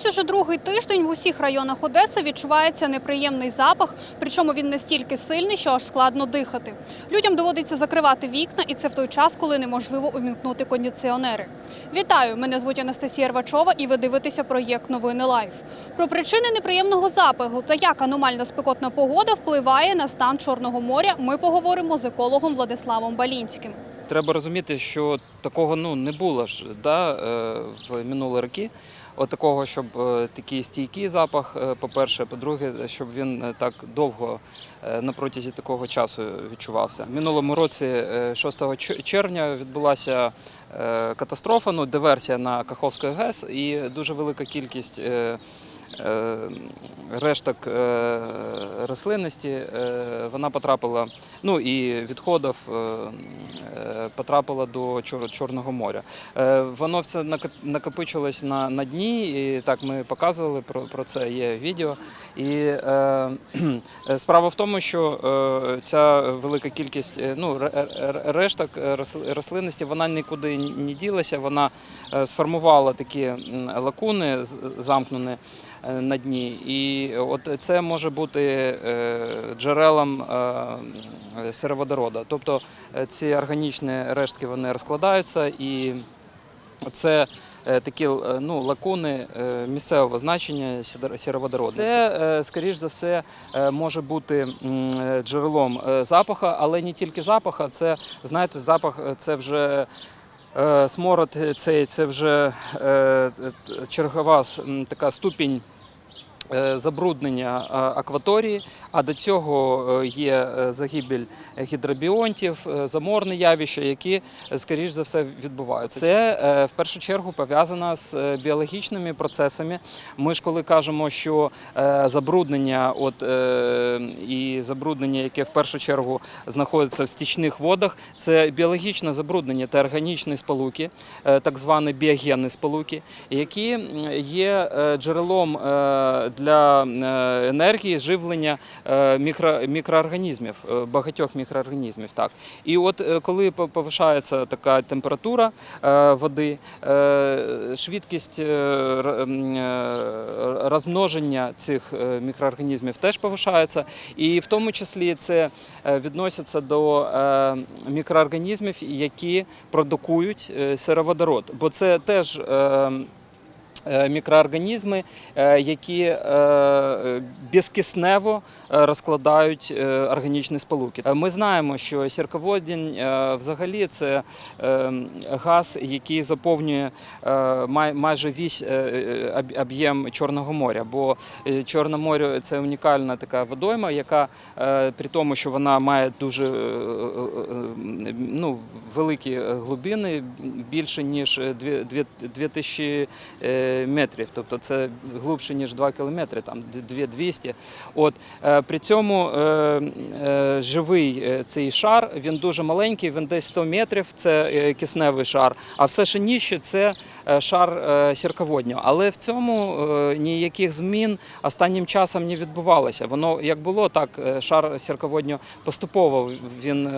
Ось уже другий тиждень в усіх районах Одеси відчувається неприємний запах, причому він настільки сильний, що аж складно дихати. Людям доводиться закривати вікна, і це в той час, коли неможливо увімкнути кондиціонери. Вітаю! Мене звуть Анастасія Рвачова, і ви дивитеся проєкт Новини Лайф. Про причини неприємного запаху та як аномальна спекотна погода впливає на стан Чорного моря. Ми поговоримо з екологом Владиславом Балінським. Треба розуміти, що такого ну не було ж да, е, в минулі роки. От щоб е, такий стійкий запах, е, по-перше, по-друге, щоб він е, так довго на протязі такого часу відчувався. Минулому році, е, 6 червня, відбулася катастрофа, ну, диверсія на Каховської ГЕС, і дуже велика кількість. Е, Решток е, рослинності е, вона потрапила, ну і відходів потрапила до Чор- Чорного моря. Воно все накоп- накопичилось на, на дні, і так ми показували про, про це. Є відео. І е, справа в тому, що ця велика кількість ну, ре- ре- решток рослинності вона нікуди не ділася. Вона сформувала такі лакуни замкнені на дні. І от це може бути е, джерелом е, сироводорода. Тобто е, ці органічні рештки вони розкладаються і це е, такі е, ну, лакуни е, місцевого значення сироводороду. Це, е, скоріш за все, е, може бути е, джерелом е, запаха, але не тільки запаха. Це, знаєте, запах е, це вже. Е, Смород цей це вже е, е, чергова така ступінь е, забруднення е, акваторії, а до цього е, є е, загибель гідробіонтів, е, заморне явища, які, е, скоріш за все, відбуваються. Це е, в першу чергу пов'язано з е, біологічними процесами. Ми ж коли кажемо, що е, забруднення, от е, і забруднення, яке в першу чергу знаходиться в стічних водах, це біологічне забруднення та органічні сполуки, е, так звані біогенні сполуки, які є е, джерелом е, для е, енергії живлення е, мікро, мікроорганізмів, е, багатьох мікроорганізмів. Так. І от коли по- повишається така температура води, швидкість розмноження цих мікроорганізмів теж повишається. І в тому числі це відноситься до мікроорганізмів, які продукують сироводород. Бо це теж. Е, Мікроорганізми, е, які е, безкиснево розкладають органічні сполуки. Ми знаємо, що сірководінь взагалі це газ, який заповнює майже весь об- об'єм Чорного моря. Бо Чорне море це унікальна така водойма, яка при тому, що вона має дуже ну, великі глибини, більше ніж 2000 е, метрів. Тобто це глибше, ніж 2 кілометри, там 2200. От, е, при цьому е, е, живий цей шар, він дуже маленький, він десь 100 метрів, це кисневий шар, а все ще нижче це шар сірководнього. Але в цьому ніяких змін останнім часом не відбувалося. Воно як було, так шар сірководнього поступово він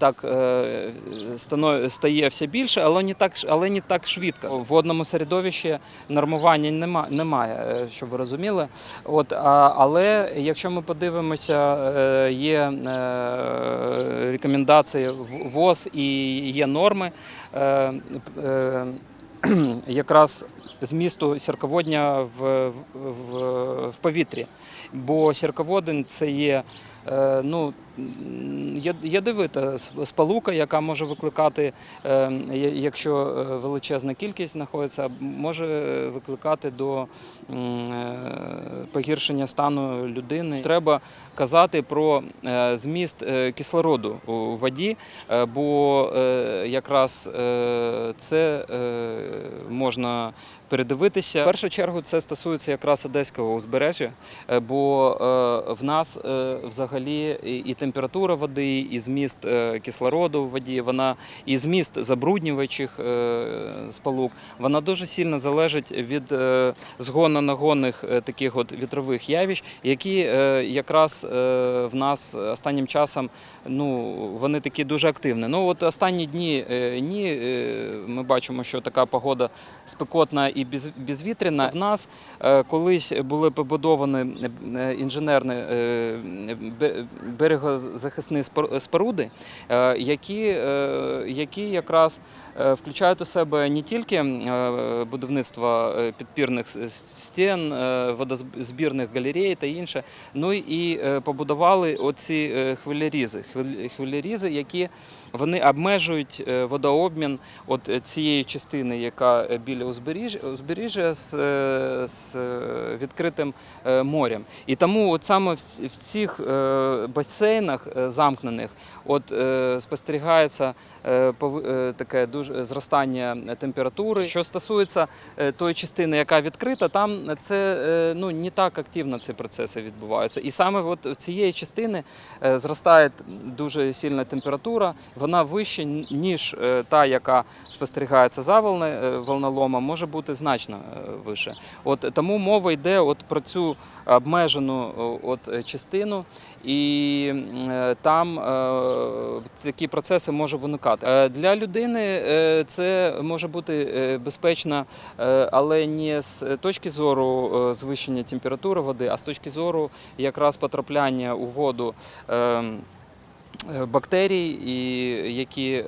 так е, стає все більше, але не так, але не так швидко. В водному середовищі нормування нема, немає, е, щоб ви розуміли. От, але якщо ми подивимося, е, є рекомендації ВОЗ і є норми. Якраз змісту сірководня в, в, в, повітрі. Бо сірководень це є ну, ядовита спалука, яка може викликати, е, якщо е, величезна кількість знаходиться, може викликати до е, погіршення стану людини. Треба казати про е, зміст кислороду у воді, бо якраз це можна передивитися. В першу чергу це стосується якраз одеського узбережжя, бо в нас взагалі і температура води, і зміст е, кислороду в воді, вона і зміст забруднюючих е, сполук. Вона дуже сильно залежить від е, згонно-нагонних таких от вітрових явищ, які якраз в нас останнім часом ну, вони такі дуже активні. Ну от останні дні ні, ми бачимо, що така погода спекотна і безвітряна. В нас колись були побудовані інженерні е, спор- споруди, е, які, е, які якраз включають у себе не тільки е, будівництво е, підпірних стін, е, водозбірних галерей та інше, ну і е, побудували оці е, хвилярізи. Які вони обмежують е, водообмін от е, цієї частини, яка е, біля узбережжя, з, е, з е, відкритим е, морем. І тому от саме в цих е, басейнах е, замкнених от е, спостерігається е, е, таке дуже зростання температури. Що стосується е, тої частини, яка відкрита, там це е, ну не так активно ці процеси відбуваються. І саме от в цієї частини е, зростає дуже сильна температура, вона вища ніж е, та, яка спостерігається за волни, е, волноломом, може бути значно е, вище. От тому мова йде от про цю обмежену от е, частину, і е, там е, такі процеси можуть виникати. Е, Для людини е, це може бути е, безпечно, е, але не з точки зору е, звищення температури води, а з точки зору якраз потрапляння у воду. е, е, Бактерій, які е,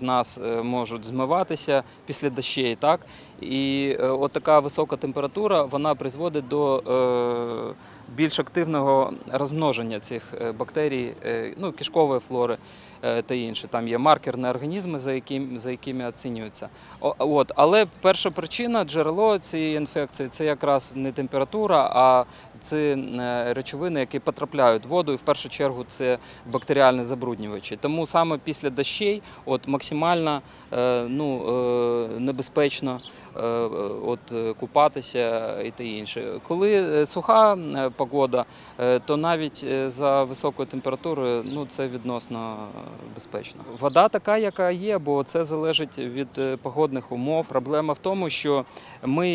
в нас е, можуть змиватися після дощей, так і е, от така висока температура вона призводить до е, більш активного розмноження цих е, бактерій, е, ну кишкової флори е, та інше. Там є маркерні організми, за якими за якими оцінюються. От, але перша причина джерело цієї інфекції це якраз не температура, а це е, речовини, які потрапляють в воду, і в першу чергу це бактеріальні забруднювачі. Тому саме після дощей от максимально е, ну, е, небезпечно от, купатися і те інше. Коли суха погода, то навіть за високою температурою ну, це відносно безпечно. Вода така, яка є, бо це залежить від погодних умов. Проблема в тому, що ми,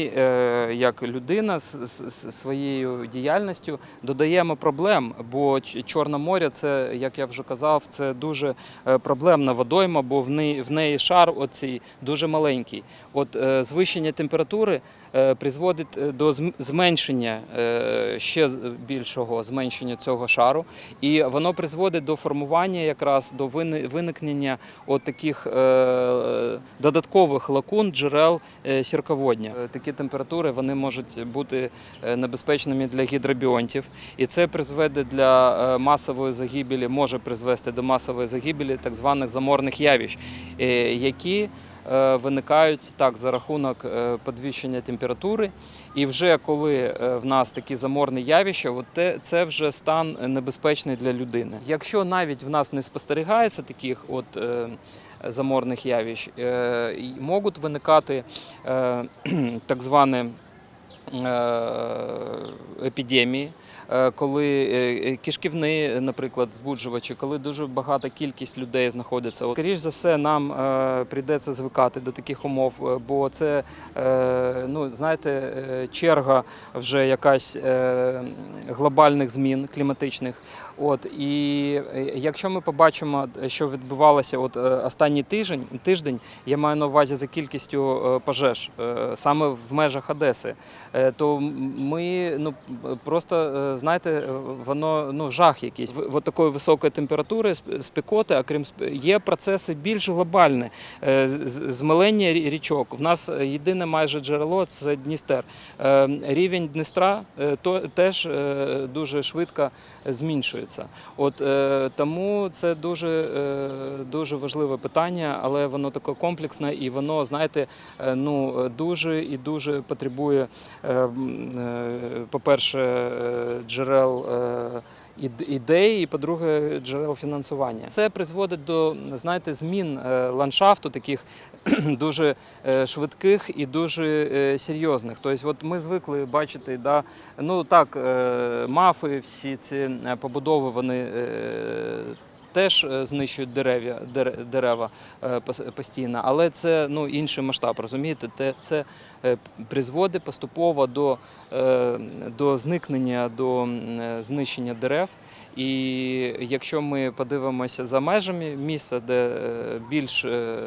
як людина, з своєю діяльністю додаємо проблем, бо Чорне море, це, як я вже казав, це дуже е, проблемна водойма, бо в неї, в неї шар оцей дуже маленький. От е, звищення температури е, призводить до зменшення ще більшого зменшення цього шару, і воно призводить до формування якраз до виникнення от таких додаткових лакун джерел сірководня. Такі температури вони можуть бути небезпечними для гідробіонтів, і це призведе для е, масової загибелі, може призвести до масової загибелі так званих заморних явищ, е, які е, виникають так за рахунок підвищення температури. І вже коли в нас такі заморні явища, от це вже стан небезпечний для людини. Якщо навіть в нас не спостерігається таких от заморних явищ, можуть виникати так звані епідемії, е, коли е, кишківни, наприклад, збуджувачі, коли дуже багата кількість людей знаходиться. Скоріш за все, нам е, прийдеться звикати до таких умов, е, бо це, е, ну, знаєте, е, черга вже якась е, глобальних змін кліматичних. От, і е, якщо ми побачимо, що відбувалося от, е, останній тиждень, тиждень, я маю на увазі за кількістю е, пожеж е, саме в межах Одеси, е, то ми ну просто е, знаєте, е, воно ну жах якийсь. В, такої високої температури, спекоти, а крім є процеси більш глобальні. Е, Змилення річок. В нас єдине майже джерело це Дністер. Е, Рівень Дністра то теж дуже швидко зменшується. От тому це дуже, дуже важливе питання, але воно таке комплексне і воно, знаєте, ну дуже і дуже потребує, по-перше, джерел е, ідей, і по-друге, джерел фінансування. Це призводить до знаєте, змін е, ландшафту таких дуже е, швидких і дуже серйозних. Тобто, от ми звикли бачити, да, ну так, мафи, всі ці побудови, вони. Теж е, знищують дерев'я, дерева е, постійно, але це ну, інший масштаб, розумієте? Це е, призводить поступово до, до зникнення, до знищення дерев. І якщо ми подивимося за межами міста, де більш,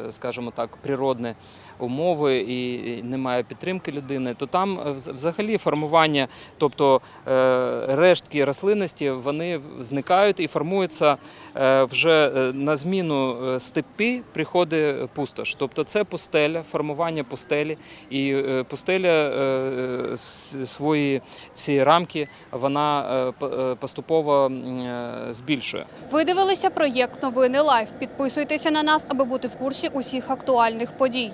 скажімо так, природні умови і немає підтримки людини, то там е, взагалі формування, тобто е, рештки рослинності, вони зникають і формуються е, вже на зміну степи приходить пустош. Тобто це пустеля, формування пустелі, і пустеля свої ці рамки вона поступово збільшує. Ви дивилися проєкт Новини Лайф. Підписуйтеся на нас, аби бути в курсі усіх актуальних подій.